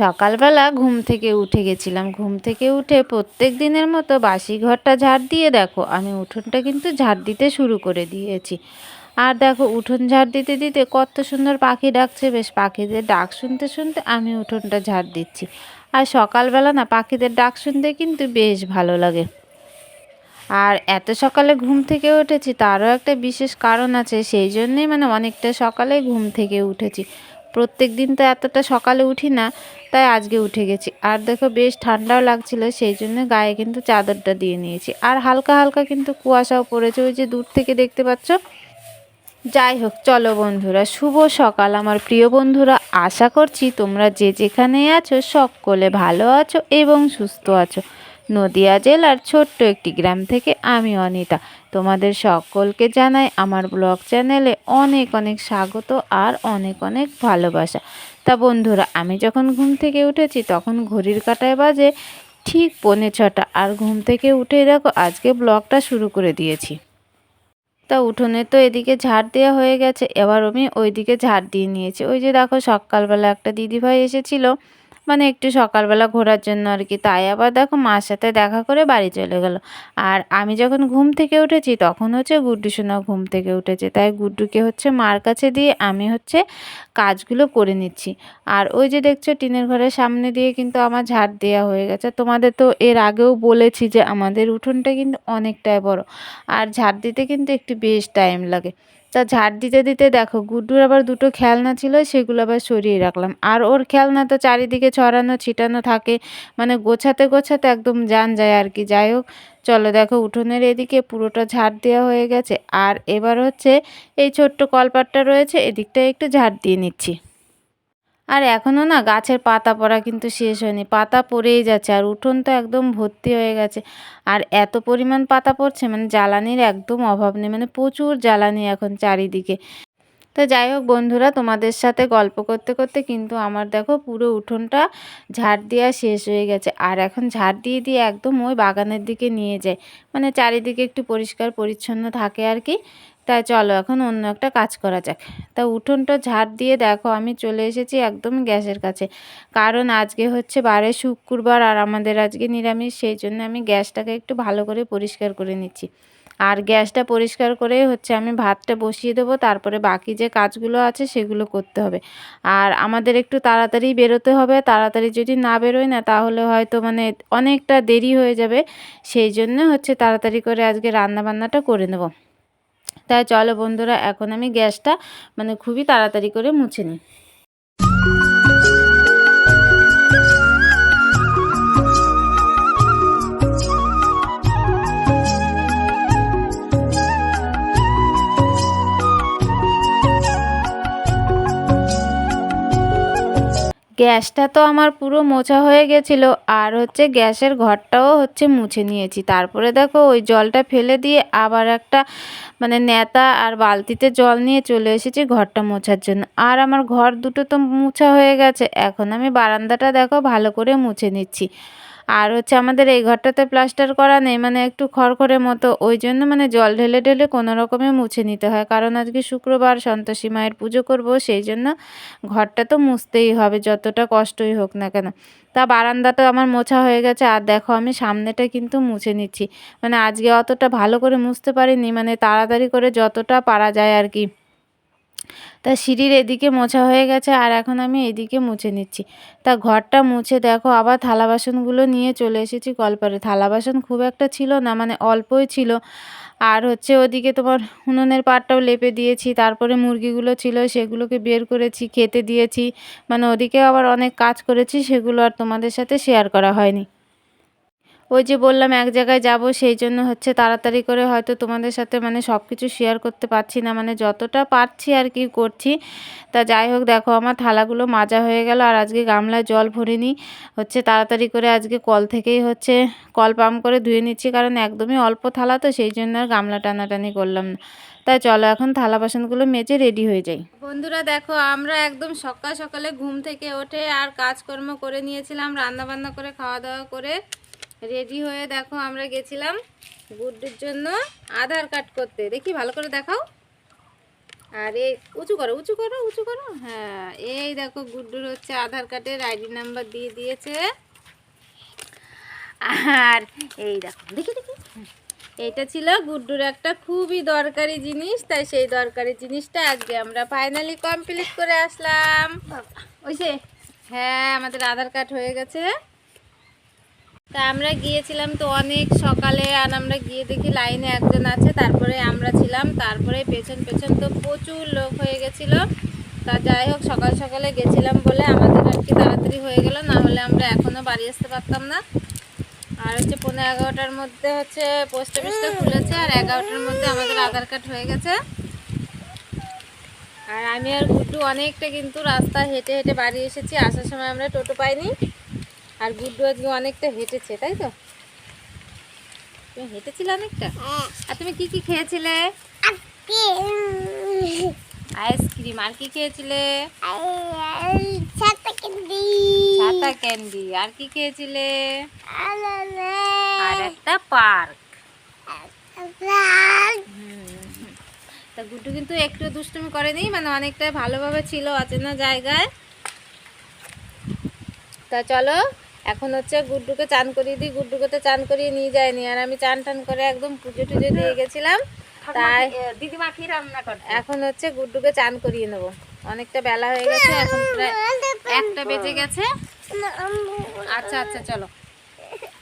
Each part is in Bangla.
সকালবেলা ঘুম থেকে উঠে গেছিলাম। ঘুম থেকে উঠে প্রত্যেক দিনের মতো বাসি ঘরটা ঝাড় দিয়ে দেখো, আমি উঠোনটা কিন্তু ঝাড় দিতে শুরু করে দিয়েছি। আর দেখো, উঠোন ঝাড় দিতে দিতে কত সুন্দর পাখি ডাকছে, বেশ পাখিদের ডাক শুনতে শুনতে আমি উঠোনটা ঝাড় দিচ্ছি। আর সকালবেলা না, পাখিদের ডাক শুনতে কিন্তু বেশ ভালো লাগে। আর এত সকালে ঘুম থেকে উঠেছি, তারও একটা বিশেষ কারণ আছে, সেই জন্যেই মানে অনেকটা সকালে ঘুম থেকে উঠেছি। প্রত্যেক দিন তো এতটা সকালে উঠি না, তাই আজকে উঠে গেছি। আর দেখো বেশ ঠান্ডাও লাগছিল, সেই জন্য গায়ে কিন্তু চাদরটা দিয়ে নিয়েছি। আর হালকা হালকা কিন্তু কুয়াশাও পড়েছে, ওই যে দূর থেকে দেখতে পাচ্ছ। যাই হোক, চলো বন্ধুরা, শুভ সকাল আমার প্রিয় বন্ধুরা। আশা করছি তোমরা যে যেখানে আছো সকলে ভালো আছো এবং সুস্থ আছো। নদিয়া জেলার ছোট্ট একটি গ্রাম থেকে আমি অনিতা। তোমাদের সকলকে জানাই আমার ব্লগ চ্যানেলে অনেক অনেক স্বাগত আর অনেক অনেক ভালোবাসা। তা বন্ধুরা, আমি যখন ঘুম থেকে উঠেছি তখন ঘড়ির কাটায় বাজে ঠিক পৌনে ছটা আর ঘুম থেকে উঠে দেখো আজকে ব্লগটা শুরু করে দিয়েছি। তা উঠোনে তো এদিকে ঝাড় দেওয়া হয়ে গেছে, এবার আমি ওইদিকে ঝাড় দিয়ে নিয়েছি। ওই যে দেখো সকালবেলা একটা দিদিভাই এসেছিল মানে একটু সকালবেলা ঘোরার জন্য আর কি। তাই আবার দেখো মার সাথে দেখা করে বাড়ি চলে গেল। আর আমি যখন ঘুম থেকে উঠেছি, তখন হচ্ছে গুড্ডু সোনা ঘুম থেকে উঠেছে। তাই গুড্ডুকে হচ্ছে মার কাছে দিয়ে আমি হচ্ছে কাজগুলো করে নিচ্ছি। আর ওই যে দেখছ টিনের ঘরের সামনে দিয়ে কিন্তু আমার ঝাড় দেওয়া হয়ে গেছে। তোমাদের তো এর আগেও বলেছি যে আমাদের উঠোনটা কিন্তু অনেকটাই বড়। আর ঝাড় দিতে কিন্তু একটু বেশ টাইম লাগে। তা ঝাড় দিতে দিতে দেখো, গুড্ডুর আবার দুটো খেলনা ছিল, সেগুলো আবার সরিয়ে রাখলাম। আর ওর খেলনা তো চারিদিকে ছড়ানো, ছিটানো থাকে মানে গোছাতে গোছাতে একদম যান যায় আর কি। যাই হোক, চলো দেখো, উঠোনের এদিকে পুরোটা ঝাড় দেওয়া হয়ে গেছে। আর এবার হচ্ছে, এই ছোট্ট কলপাটটা রয়েছে এদিকটা একটু ঝাড় দিয়ে নিচ্ছি। আর এখনও না গাছের পাতা পড়া কিন্তু শেষ হয়নি। পাতা পড়েই যাচ্ছে আর উঠোন তো একদম ভর্তি হয়ে গেছে। আর এত পরিমাণ পাতা পড়ছে মানে জ্বালানির একদম অভাব নেই মানে প্রচুর জ্বালানি এখন চারিদিকে। তো যাই হোক বন্ধুরা, তোমাদের সাথে গল্প করতে করতে কিন্তু আমার দেখো পুরো উঠোনটা ঝাড় দেওয়া শেষ হয়ে গেছে। আর এখন ঝাড় দিয়ে দিয়ে একদম ওই বাগানের দিকে নিয়ে যায় মানে চারিদিকে একটু পরিষ্কার পরিচ্ছন্ন থাকে আর কি। তাই চলো এখন অন্য একটা কাজ করা যাক। তা উঠোনটা ঝাড় দিয়ে দেখো, আমি চলে এসেছি একদম গ্যাসের কাছে। কারণ আজকে হচ্ছে বারে শুক্রবার আর আমাদের আজকে নিরামিষ, সেই জন্য আমি গ্যাসটাকে একটু ভালো করে পরিষ্কার করে নিচ্ছি। আর গ্যাসটা পরিষ্কার করে হচ্ছে আমি ভাতটা বসিয়ে দেবো, তারপরে বাকি যে কাজগুলো আছে সেগুলো করতে হবে। আর আমাদের একটু তাড়াতাড়ি বেরোতে হবে, তাড়াতাড়ি যদি না বেরোয় না তাহলে হয়তো মানে অনেকটা দেরি হয়ে যাবে, সেই জন্য হচ্ছে তাড়াতাড়ি করে আজকে রান্নাবান্নাটা করে নেব। তাই চলো বন্ধুরা এখন আমি গ্যাসটা মানে খুবই তাড়াতাড়ি করে মুছে নিই। গ্যাসটা তো আমার পুরো মোছা হয়ে গেছিল, আর হচ্ছে গ্যাসের ঘরটাও হচ্ছে মুছে নিয়েছি। তারপরে দেখো ওই জলটা ফেলে দিয়ে আবার একটা মানে নেতা আর বালতিতে জল নিয়ে চলে এসেছি ঘরটা মোছার জন্য। আর আমার ঘর দুটো তো মুছা হয়ে গেছে, এখন আমি বারান্দাটা দেখো ভালো করে মুছে নিচ্ছি। আর হচ্ছে আমাদের এই ঘরটাতে প্লাস্টার করা নেই মানে একটু খড়খড়ের মতো। ওই জন্য মানে জল ঢেলে ঢেলে কোনো রকমে মুছে নিতে হয়। কারণ আজকে শুক্রবার, সন্তোষী মায়ের পুজো করব, সেই জন্য ঘরটা তো মুছতেই হবে, যতটা কষ্টই হোক না কেন। তা বারান্দাটা আমার মোছা হয়ে গেছে, আর দেখো আমি সামনেটা কিন্তু মুছে নিচ্ছি। মানে আজকে অতটা ভালো করে মুছতে পারিনি মানে তাড়াতাড়ি করে যতটা পারা যায় আর কি। তা সিঁড়ির এদিকে মোছা হয়ে গেছে, আর এখন আমি এদিকে মুছে নিচ্ছি। তা ঘরটা মুছে দেখো, আবার থালা বাসনগুলো নিয়ে চলে এসেছি কলপারে। থালা বাসন খুব একটা ছিল না মানে অল্পই ছিল। আর হচ্ছে ওদিকে তোমার উনুনের পাটটাও লেপে দিয়েছি, তারপরে মুরগিগুলো ছিল, সেগুলোকে বের করেছি, খেতে দিয়েছি। মানে ওদিকে আবার অনেক কাজ করেছি, সেগুলো আর তোমাদের সাথে শেয়ার করা হয়নি। ওই যে বললাম, এক জায়গায় যাব, সেই জন্য হচ্ছে তাড়াতাড়ি করে হয়তো তোমাদের সাথে মানে সব কিছু শেয়ার করতে পারছি না। মানে যতটা পারছি আর কি করছি। তা যাই হোক, দেখো আমার থালাগুলো মাজা হয়ে গেল আর আজকে গামলায় জল ভরে ভরিনি। হচ্ছে তাড়াতাড়ি করে আজকে কল থেকেই হচ্ছে কল পাম্প করে ধুয়ে নিচ্ছি, কারণ একদমই অল্প থালা তো, সেই জন্য আর গামলা টানাটানি করলাম না। তাই চলো এখন থালা বাসনগুলো মেজে রেডি হয়ে যাই। বন্ধুরা দেখো, আমরা একদম সকাল সকালে ঘুম থেকে ওঠে আর কাজকর্ম করে নিয়েছিলাম রান্না বান্না করে, খাওয়া দাওয়া করে। রেডি হয়ে দেখো আমরা গেছিলাম গুড্ডুর জন্য আধার কার্ড করতে। দেখি ভালো করে দেখাও। আর এই উঁচু করো উঁচু করো উঁচু করো। হ্যাঁ এই দেখো গুড্ডুর হচ্ছে আধার কার্ডের আইডি নাম্বার দিয়ে দিয়েছে। আর এই দেখো দেখি দেখি। এইটা ছিল গুড্ডুর একটা খুবই দরকারি জিনিস তাই সেই দরকারি জিনিসটা আজকে আমরা ফাইনালি কমপ্লিট করে আসলাম। ওই যে হ্যাঁ আমাদের আধার কার্ড হয়ে গেছে। তা আমরা গিয়েছিলাম তো অনেক সকালে, আর আমরা গিয়ে দেখি লাইনে একজন আছে। তারপরে আমরা ছিলাম, তারপরে পেছন পেছন তো প্রচুর লোক হয়ে গেছিল। তা যাই হোক, সকাল সকালে গেছিলাম বলে আমাদের আর কি তাড়াতাড়ি হয়ে গেল, না হলে আমরা এখনও বাড়ি আসতে পারতাম না। আর হচ্ছে পনেরো এগারোটার মধ্যে হচ্ছে পোস্ট অফিসটা খুলেছে, আর এগারোটার মধ্যে আমাদের আধার কার্ড হয়ে গেছে। আর আমি আর গুড্ডু অনেকটা কিন্তু রাস্তা হেঁটে হেঁটে বাড়ি এসেছি, আসার সময় আমরা টোটো পাইনি। আর গুড্ডু আজকে অনেকটা হেঁটেছে তাই তো? তুমি হেঁটেছিলে অনেকটা? আর তুমি কি কি খেয়েছিলে? আইসক্রিম। আর কি খেয়েছিলে? ছাতা ক্যান্ডি। আর কি খেয়েছিলে? আর একটা পার্ক। তা গুড্ডু কিন্তু একটু দুষ্টুমি করেনি মানে অনেকটাই ভালোভাবে ছিল অচেনা জায়গায়। তা চলো এখন হচ্ছে গুড্ডুকে চান করিয়ে দিই গুড্ডুকে তো চান করিয়ে নিয়ে যায়নি। আর আমি চান টান করে একদম পুজো টুজো দিয়ে গেছিলাম। তাই দিদিমা কি রান্না করে এখন হচ্ছে গুড্ডুকে চান করিয়ে নেব। অনেকটা বেলা হয়ে গেছে এখন প্রায় একটা বেজে গেছে। আচ্ছা আচ্ছা চলো।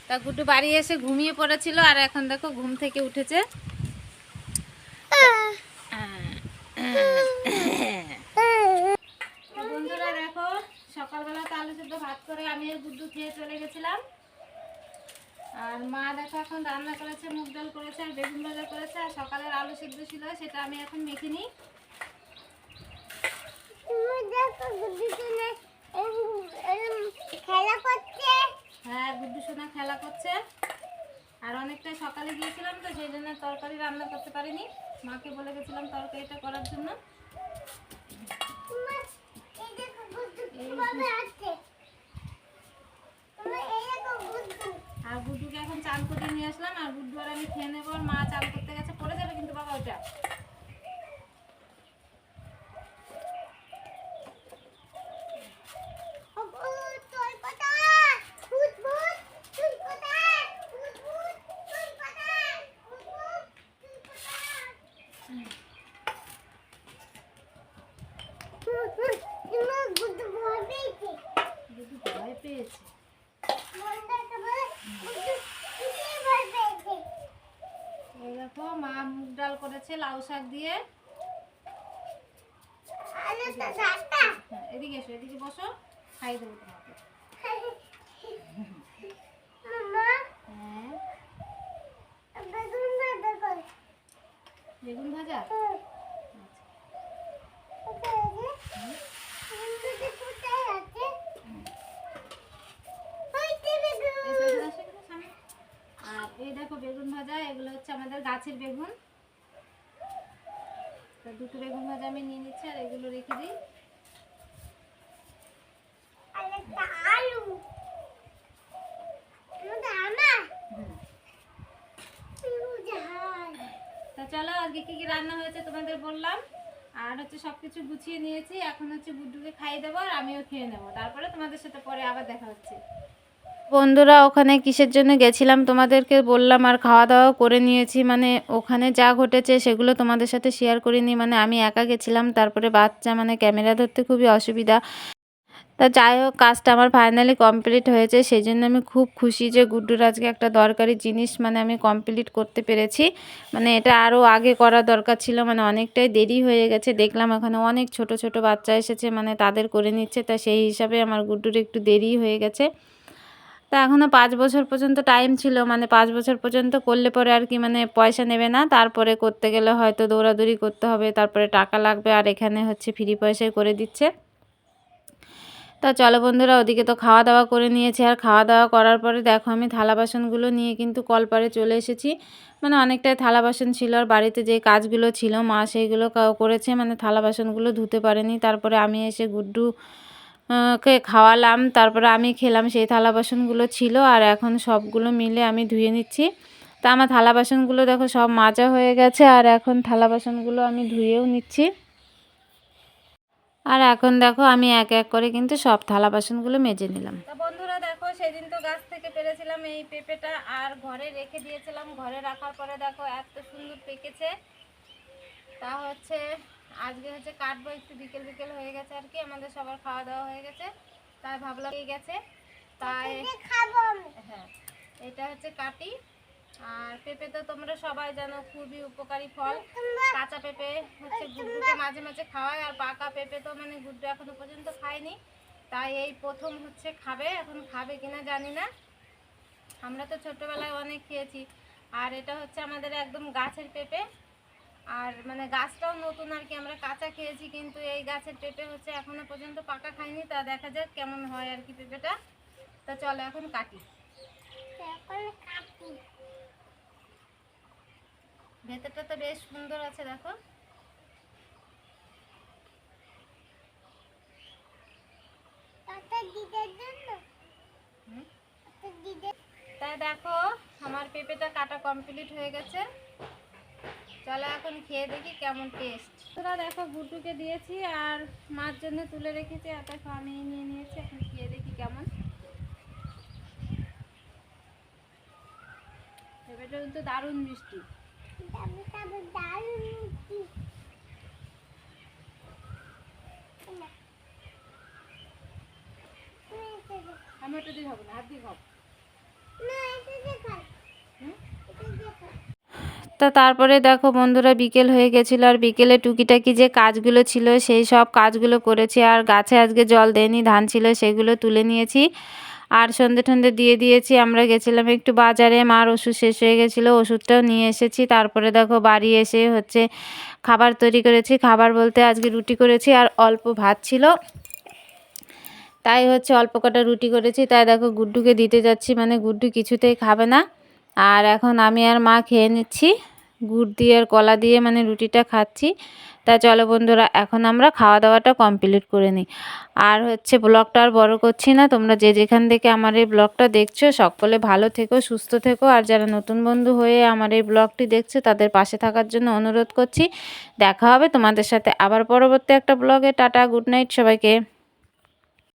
তা গুড্ডু বাড়ি এসে ঘুমিয়ে পড়েছিল আর এখন দেখো ঘুম থেকে উঠেছে তো বন্ধুরা দেখো সকালবেলা তো আলু সেদ্ধ ভাত করে আমি আর গুড্ডু খেয়ে চলে গেছিলাম আর মা দেখো এখন রান্না করেছে মুগ ডাল করেছে আর বেগুন ভাজা করেছে আর সকালের আলু সেদ্ধ ছিল সেটা আমি এখন মেখে নিই। হ্যাঁ গুড্ডু সোনা খেলা করছে। আর অনেকটা সকালে গিয়েছিলাম তো সেই জন্য তরকারি রান্না করতে পারিনি। মাকে বলে গেছিলাম তরকারিটা করার জন্য এই দেখো গুড্ডু কীভাবে আছে তুমি এই দেখো গুড্ডু আর গুড্ডুকে এখন চাল করে নিয়ে আসলাম, আর গুড্ডু আর আমি খেয়ে নেব মা চাল করতে গেছে, পড়ে যাবে কিন্তু বাবা ওটা ভূত তুই কোথায় ভূত ভূত তুই কোথায় ভূত ভূত তুই কোথায় ভূত ভূত তুই কোথায় ইমা গুড্ডু ভয় পেয়েছে গুড্ডু ভয় পেয়েছে মনটা বলে গুড্ডু কিসে ভয় পেয়েছে এই দেখো মা মুগ ডাল করেছে লাউ শাক দিয়ে। এদিকে এসো এদিকে বসো খাই দেবো তোমাকে। হ্যাঁ। বেগুন ভাজা কর বেগুন ভাজা কোথায় আছে ওইতে বেগুন এসো, এসো, এসো, এসো, সামনে। আর এই দেখো বেগুন ভাজা এগুলো হচ্ছে আমাদের গাছের বেগুন। তো দুটো বেগুন ভাজা আমি নিয়ে নিচ্ছি আর এগুলো রেখে দিই। তা চলো আজকে কি কি রান্না হয়েছে তোমাদের বললাম। আর হচ্ছে সব কিছু গুছিয়ে নিয়েছি এখন হচ্ছে গুড্ডুকে খাইয়ে দেবো আর আমিও খেয়ে নেব। তারপরে তোমাদের সাথে পরে আবার দেখা হচ্ছে। বন্ধুরা, ওখানে কিসের জন্য গেছিলাম তোমাদেরকে বললাম আর খাওয়া দাওয়া করে নিয়েছি। মানে ওখানে যা ঘটেছে সেগুলো তোমাদের সাথে শেয়ার করিনি। মানে আমি একা গেছিলাম, তারপরে বাচ্চা মানে ক্যামেরা ধরতে খুবই অসুবিধা। তা যাই হোক, কাজটা আমার ফাইনালি কমপ্লিট হয়েছে। সেই জন্য আমি খুব খুশি যে গুড্ডুর আজকে একটা দরকারি জিনিস মানে আমি কমপ্লিট করতে পেরেছি। মানে এটা আরও আগে করা দরকার ছিল মানে অনেকটাই দেরি হয়ে গেছে। দেখলাম এখানে অনেক ছোট ছোট বাচ্চা এসেছে মানে তাদের করে নিচ্ছে। তা সেই হিসাবে আমার গুড্ডুর একটু দেরি হয়ে গেছে। তা এখনও পাঁচ বছর পর্যন্ত টাইম ছিল মানে পাঁচ বছর পর্যন্ত করলে পরে আর কি মানে পয়সা নেবে না, তারপরে করতে গেলে হয়তো দৌড়াদৌড়ি করতে হবে, তারপরে টাকা লাগবে আর এখানে হচ্ছে ফ্রি পয়সায় করে দিচ্ছে। তা চলো বন্ধুরা, ওদিকে তো খাওয়া দাওয়া করে নিয়েছি, আর খাওয়া দাওয়া করার পরে দেখো আমি থালা বাসনগুলো নিয়ে কিন্তু কলপারে চলে এসেছি। মানে অনেকটাই থালা বাসন ছিল, আর বাড়িতে যে কাজগুলো ছিল মা সেইগুলো করেছে মানে থালা বাসনগুলো ধুতে পারেনি, তারপরে আমি এসে গুড্ডু কে খাওয়ালাম, তারপরে আমি খেলাম, সেই থালা বাসনগুলো ছিল আর এখন সবগুলো মিলে আমি ধুয়ে নিচ্ছি। তা আমার থালা বাসনগুলো দেখো সব মাজা হয়ে গেছে আর এখন থালা বাসনগুলো আমি ধুয়েও নিচ্ছি। আর এখন দেখো আমি এক এক করে কিন্তু সব থালা বাসনগুলো মেজে নিলাম। বন্ধুরা দেখো, সেদিন তো গাছ থেকে পেরেছিলাম এই পেঁপেটা আর ঘরে রেখে দিয়েছিলাম। ঘরে রাখার পরে দেখো এত সুন্দর পেকেছে। তা হচ্ছে আজকে হচ্ছে কাটবো একটু বিকেল বিকেল হয়ে গেছে আর কি আমাদের সবার খাওয়া দাওয়া হয়ে গেছে তাই ভাবলাম এই গেছে। তাই হ্যাঁ এটা হচ্ছে কাটি আর পেঁপে তো তোমরা সবাই জানো খুবই উপকারী ফল। কাঁচা পেঁপে হচ্ছে গুড্ডুকে মাঝে মাঝে খাওয়ায় আর পাকা পেঁপে তো মানে গুড্ডু এখনও পর্যন্ত খায়নি তাই এই প্রথম হচ্ছে খাবে এখন খাবে কিনা জানি না। আমরা তো ছোটবেলায় অনেক খেয়েছি আর এটা হচ্ছে আমাদের একদম গাছের পেঁপে। আর মানে গাছটাও নতুন আর কি আমরা কাঁচা খেয়েছি কিন্তু এই গাছের পেঁপে হচ্ছে এখনও পর্যন্ত পাকা খাইনি তা দেখা যাক কেমন হয় আর কি পেঁপেটা। তা চলো এখন কাটি। ভেতরটা তো বেশ সুন্দর আছে দেখো। তাই দেখো আমার পেঁপেটা কাটা কমপ্লিট হয়ে গেছে। চলো এখন খেয়ে দেখি কেমন টেস্ট তোরা দেখো গুটুকে দিয়েছি আর মার জন্য তুলে রেখেছি আর দেখো আমি নিয়ে নিয়েছি এখন খেয়ে দেখি কেমন কিন্তু দারুণ মিষ্টি। আমি ওটা দিয়ে খাব না হাত দিয়ে খাব না, এটা দিয়ে খা। হুম এটা দিয়ে খা। তা তারপরে দেখো বন্ধুরা বিকেল হয়ে গেছিল আর বিকেলে টুকিটাকি যে কাজগুলো ছিল, সেই সব কাজগুলো করেছি আর গাছে আজকে জল দেয়নি, ধান ছিল সেগুলো তুলে নিয়েছি। আর সন্ধে টন্ধে দিয়ে দিয়েছি, আমরা গেছিলাম একটু বাজারে, মার ওষুধ শেষ হয়ে গেছিল, ওষুধটাও নিয়ে এসেছি। তারপরে দেখো বাড়ি এসে হচ্ছে খাবার তৈরি করেছি, খাবার বলতে আজকে রুটি করেছি আর অল্প ভাত ছিল। তাই হচ্ছে অল্প কটা রুটি করেছি, তাই দেখো গুড্ডুকে দিতে যাচ্ছি মানে গুড্ডু কিছুতেই খাবে না। আর এখন আমি আর মা খেয়ে নিচ্ছি। গুড় দিয়ে আর কলা দিয়ে মানে রুটিটা খাচ্ছি। তা চলো বন্ধুরা, এখন আমরা খাওয়া দাওয়াটা কমপ্লিট করে নিই। আর হচ্ছে ব্লগটা আর বড় করছি না। তোমরা যে যেখান থেকে আমার এই ব্লগটা দেখছ, সকলে ভালো থেকো, সুস্থ থেকো। আর যারা নতুন বন্ধু হয়ে আমার এই ব্লগটি দেখছ, তাদের পাশে থাকার জন্য অনুরোধ করছি। দেখা হবে তোমাদের সাথে আবার পরবর্তী একটা ব্লগে। টাটা, গুড নাইট সবাইকে।